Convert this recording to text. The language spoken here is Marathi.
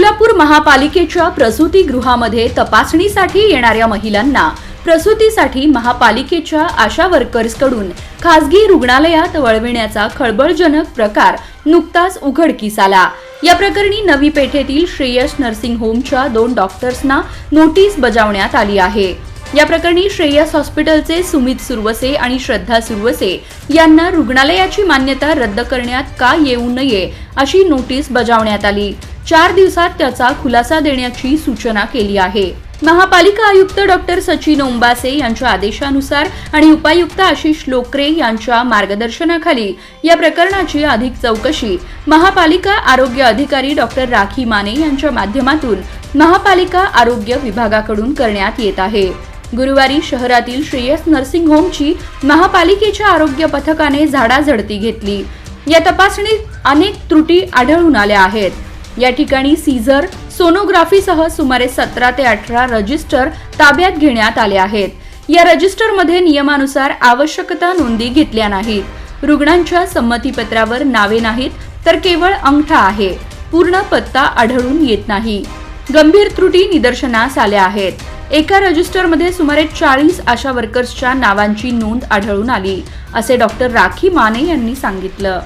सोलापूर महापालिकेच्या प्रसूतीगृहामध्ये तपासणीसाठी येणाऱ्या महिलांना प्रसूतीसाठी महापालिकेच्या आशा वर्कर्सकडून खासगी रुग्णालयात वळविण्याचा खळबळजनक प्रकार नुकताच उघडकीस आला या प्रकरणी नवी पेठेतील श्रेयस नर्सिंग होमच्या दोन डॉक्टर्सना नोटीस बजावण्यात आली आहे. या प्रकरणी श्रेयस हॉस्पिटलचे सुमित सुरवसे आणि श्रद्धा सुरवसे यांना रुग्णालयाची मान्यता रद्द करण्यात का येऊ नये अशी नोटीस बजावण्यात आली. चार दिवसात त्याचा खुलासा देण्याची सूचना केली आहे. महापालिका आयुक्त डॉक्टर सचिन ओंबासे यांच्या आदेशानुसार आणि उपायुक्त आशिष लोकरे यांच्या मार्गदर्शनाखाली या प्रकरणाची अधिक चौकशी महापालिका आरोग्य अधिकारी डॉक्टर राखी माने यांच्या माध्यमातून महापालिका आरोग्य विभागाकडून करण्यात येत आहे. गुरुवारी शहरातील श्रेयस नर्सिंग होमची महापालिकेच्या आरोग्य पथकाने झाडाझडती घेतली. या तपासणीत अनेक त्रुटी आढळून आल्या आहेत. या ठिकाणी सीझर सोनोग्राफीसह सुमारे सतरा ते अठरा रजिस्टर ताब्यात घेण्यात आले आहेत. या रजिस्टरमध्ये नियमानुसार आवश्यकता नोंदी घेतल्या नाहीत. रुग्णांच्या संमतीपत्रावर नावे नाहीत तर केवळ अंगठा आहे. पूर्ण पत्ता आढळून येत नाही. गंभीर त्रुटी निदर्शनास आल्या आहेत. एका रजिस्टरमध्ये सुमारे चाळीस आशा वर्कर्सच्या नावांची नोंद आढळून आली असे डॉक्टर राखी माने यांनी सांगितलं.